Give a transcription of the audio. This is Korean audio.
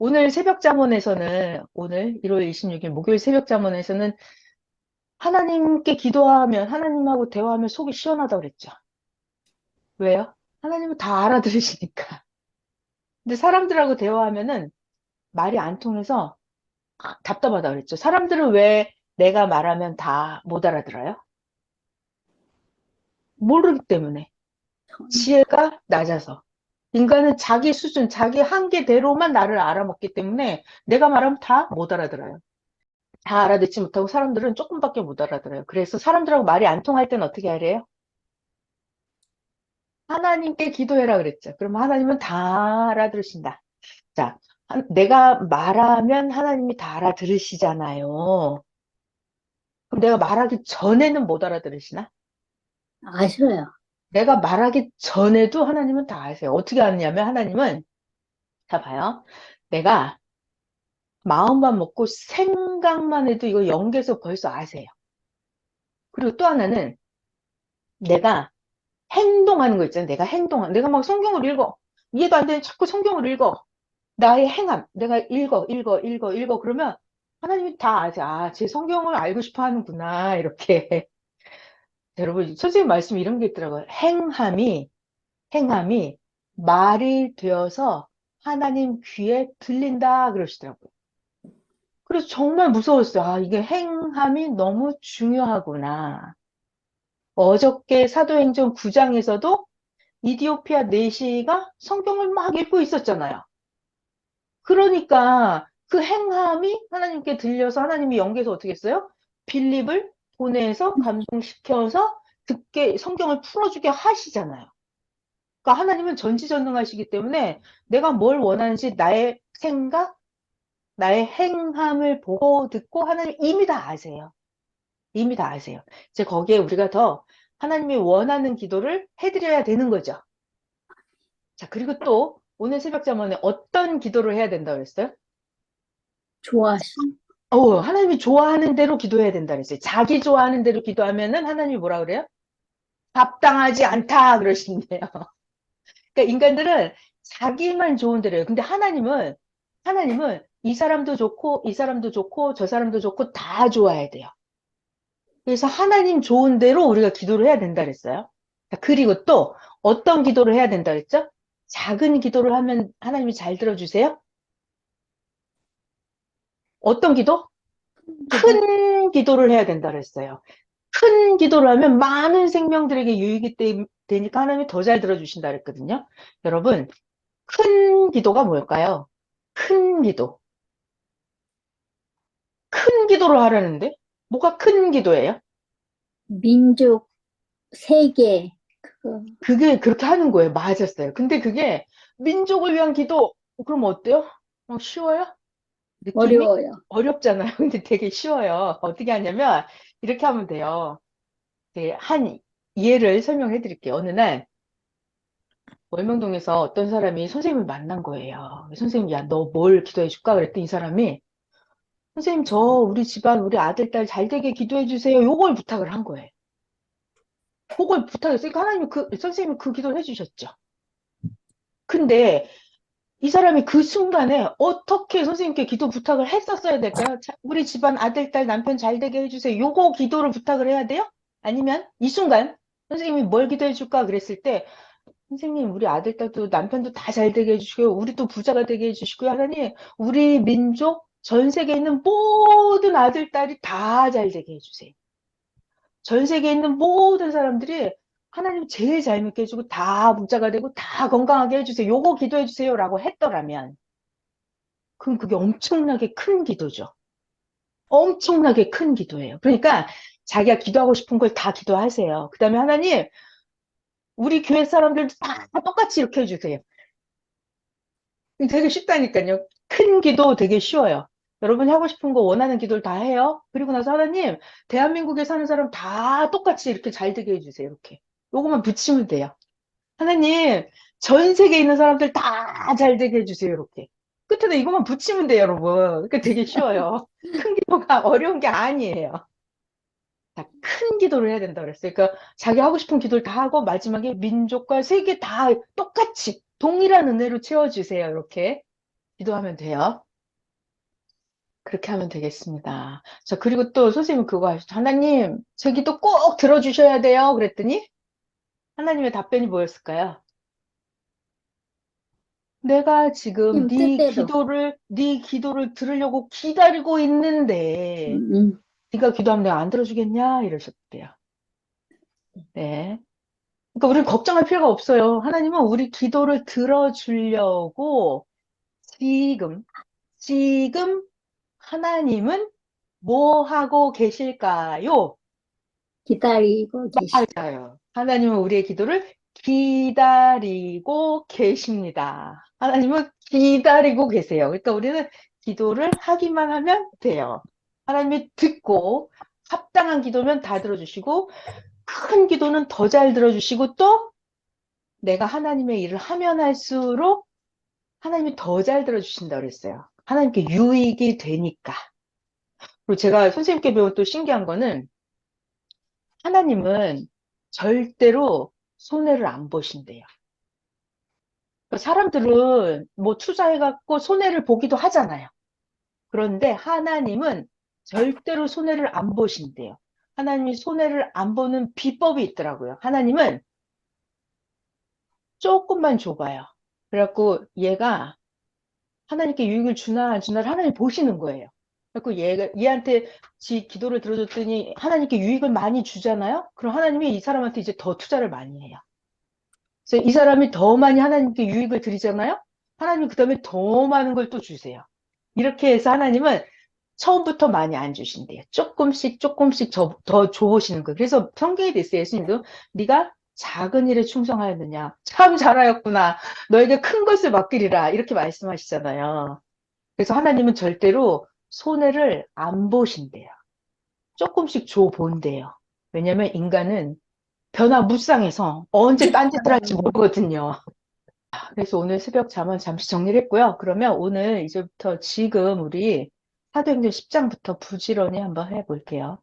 오늘 새벽 잠언에서는 오늘 1월 26일 목요일 새벽 잠언에서는 하나님께 기도하면 하나님하고 대화하면 속이 시원하다고 그랬죠. 왜요? 하나님은 다 알아들으시니까. 근데 사람들하고 대화하면은 말이 안 통해서 아, 답답하다 그랬죠. 사람들은 왜 내가 말하면 다 못 알아들어요? 모르기 때문에. 지혜가 낮아서. 인간은 자기 수준, 자기 한계대로만 나를 알아먹기 때문에 내가 말하면 다 못 알아들어요. 다 알아듣지 못하고 사람들은 조금밖에 못 알아들어요. 그래서 사람들하고 말이 안 통할 때는 어떻게 하래요? 하나님께 기도해라 그랬죠. 그럼 하나님은 다 알아들으신다. 자, 한- 내가 말하면 하나님이 다 알아들으시잖아요. 그럼 내가 말하기 전에는 못 알아들으시나? 아셔요. 내가 말하기 전에도 하나님은 다 아세요. 어떻게 아느냐면 하나님은 자 봐요. 내가 마음만 먹고 생각만 해도 이거 연계해서 벌써 아세요. 그리고 또 하나는 내가 행동하는 거 있잖아요. 내가 행동한 내가 막 성경을 읽어. 이해도 안 되는 자꾸 성경을 읽어. 나의 행함. 내가 읽어, 읽어, 읽어, 읽어. 그러면 하나님이 다 아세요. 아, 제 성경을 알고 싶어 하는구나. 이렇게. 여러분, 선생님 말씀 이런 게 있더라고요. 행함이, 행함이 말이 되어서 하나님 귀에 들린다. 그러시더라고요. 그래서 정말 무서웠어요. 아, 이게 행함이 너무 중요하구나. 어저께 사도행전 9장에서도 이디오피아 내시가 성경을 막 읽고 있었잖아요. 그러니까 그 행함이 하나님께 들려서 하나님이 연계해서 어떻게 했어요? 빌립을 보내서 감동시켜서 듣게 성경을 풀어주게 하시잖아요. 그러니까 하나님은 전지전능하시기 때문에 내가 뭘 원하는지 나의 생각, 나의 행함을 보고 듣고 하나님 이미 다 아세요. 이미 다 아세요. 이제 거기에 우리가 더 하나님이 원하는 기도를 해드려야 되는 거죠. 자, 그리고 또 오늘 새벽 잠언에 어떤 기도를 해야 된다고 그랬어요? 좋아하신 어, 하나님이 좋아하는 대로 기도해야 된다 그랬어요. 자기 좋아하는 대로 기도하면은 하나님이 뭐라 그래요? 답당하지 않다 그러신대요. 그러니까 인간들은 자기만 좋은 대로 해요. 근데 하나님은 하나님은 이 사람도 좋고 이 사람도 좋고 저 사람도 좋고 다 좋아야 돼요. 그래서 하나님 좋은 대로 우리가 기도를 해야 된다 그랬어요. 자, 그리고 또 어떤 기도를 해야 된다 그랬죠? 작은 기도를 하면 하나님이 잘 들어주세요? 어떤 기도? 큰 기도를 해야 된다 그랬어요. 큰 기도를 하면 많은 생명들에게 유익이 되- 되니까 하나님이 더 잘 들어주신다 그랬거든요. 여러분, 큰 기도가 뭘까요? 큰 기도. 큰 기도를 하라는데? 뭐가 큰 기도예요? 민족, 세계, 그거, 그게 그렇게 하는 거예요. 맞았어요. 근데 그게 민족을 위한 기도, 그럼 어때요? 어, 쉬워요? 어려워요. 어렵잖아요. 근데 되게 쉬워요. 어떻게 하냐면, 이렇게 하면 돼요. 네, 한 예를 설명해 드릴게요. 어느 날, 월명동에서 어떤 사람이 선생님을 만난 거예요. 선생님, 야, 너 뭘 기도해 줄까? 그랬더니 이 사람이, 선생님, 저 우리 집안, 우리 아들, 딸 잘 되게 기도해 주세요. 요걸 부탁을 한 거예요. 그걸 부탁했어요. 그러니까 하나님이 그, 선생님이 그 기도를 해주셨죠. 근데 이 사람이 그 순간에 어떻게 선생님께 기도 부탁을 했었어야 될까요? 자, 우리 집안 아들, 딸, 남편 잘 되게 해주세요. 요거 기도를 부탁을 해야 돼요? 아니면 이 순간 선생님이 뭘 기도해 줄까 그랬을 때 선생님 우리 아들, 딸도 남편도 다 잘 되게 해주시고요. 우리도 부자가 되게 해주시고요. 하나님 우리 민족 전 세계에 있는 모든 아들, 딸이 다 잘 되게 해주세요. 전 세계에 있는 모든 사람들이 하나님 제일 잘 믿게 해주고 다 부자가 되고 다 건강하게 해주세요. 요거 기도해 주세요라고 했더라면 그럼 그게 엄청나게 큰 기도죠. 엄청나게 큰 기도예요. 그러니까 자기가 기도하고 싶은 걸 다 기도하세요. 그 다음에 하나님 우리 교회 사람들도 다 똑같이 이렇게 해주세요. 되게 쉽다니까요. 큰 기도 되게 쉬워요. 여러분이 하고 싶은 거 원하는 기도를 다 해요. 그리고 나서 하나님, 대한민국에 사는 사람 다 똑같이 이렇게 잘 되게 해주세요. 이렇게. 요거만 붙이면 돼요. 하나님, 전 세계에 있는 사람들 다 잘 되게 해주세요. 이렇게. 끝에다 이것만 붙이면 돼요, 여러분. 그러니까 되게 쉬워요. 큰 기도가 어려운 게 아니에요. 자, 큰 기도를 해야 된다 그랬어요. 그러니까 자기 하고 싶은 기도를 다 하고 마지막에 민족과 세계 다 똑같이 동일한 은혜로 채워주세요. 이렇게 기도하면 돼요. 그렇게 하면 되겠습니다. 자, 그리고 또 선생님 그거 하시죠. 하나님, 제 기도 꼭 들어주셔야 돼요. 그랬더니 하나님의 답변이 뭐였을까요? 내가 지금 님네 뜻대로. 기도를 네 기도를 들으려고 기다리고 있는데 음, 음. 네가 기도하면 내가 안 들어주겠냐? 이러셨대요. 네. 그러니까 우리는 걱정할 필요가 없어요. 하나님은 우리 기도를 들어주려고 지금, 지금 하나님은 뭐 하고 계실까요? 기다리고 계시. 맞아요. 하나님은 우리의 기도를 기다리고 계십니다. 하나님은 기다리고 계세요. 그러니까 우리는 기도를 하기만 하면 돼요. 하나님이 듣고 합당한 기도면 다 들어주시고 큰 기도는 더 잘 들어주시고 또 내가 하나님의 일을 하면 할수록 하나님이 더 잘 들어주신다 그랬어요. 하나님께 유익이 되니까. 그리고 제가 선생님께 배운 또 신기한 거는 하나님은 절대로 손해를 안 보신대요. 그러니까 사람들은 뭐 투자해갖고 손해를 보기도 하잖아요. 그런데 하나님은 절대로 손해를 안 보신대요. 하나님이 손해를 안 보는 비법이 있더라고요. 하나님은 조금만 줘봐요. 그래갖고 얘가 하나님께 유익을 주나 안 주나를 하나님 보시는 거예요. 그래갖고 얘가 얘한테 지 기도를 들어줬더니 하나님께 유익을 많이 주잖아요. 그럼 하나님이 이 사람한테 이제 더 투자를 많이 해요. 그래서 이 사람이 더 많이 하나님께 유익을 드리잖아요. 하나님이 그 다음에 더 많은 걸 또 주세요. 이렇게 해서 하나님은 처음부터 많이 안 주신대요. 조금씩 조금씩 저- 더 줘보시는 거예요. 그래서 성경에 됐어요. 예수님도 네가 작은 일에 충성하였느냐. 참 잘하였구나. 너에게 큰 것을 맡기리라. 이렇게 말씀하시잖아요. 그래서 하나님은 절대로 손해를 안 보신대요. 조금씩 줘 본대요. 왜냐면 인간은 변화무쌍해서 언제 딴짓을 할지 모르거든요. 그래서 오늘 새벽 잠은 잠시 정리를 했고요. 그러면 오늘 이제부터 지금 우리 사도행전 10장부터 부지런히 한번 해볼게요.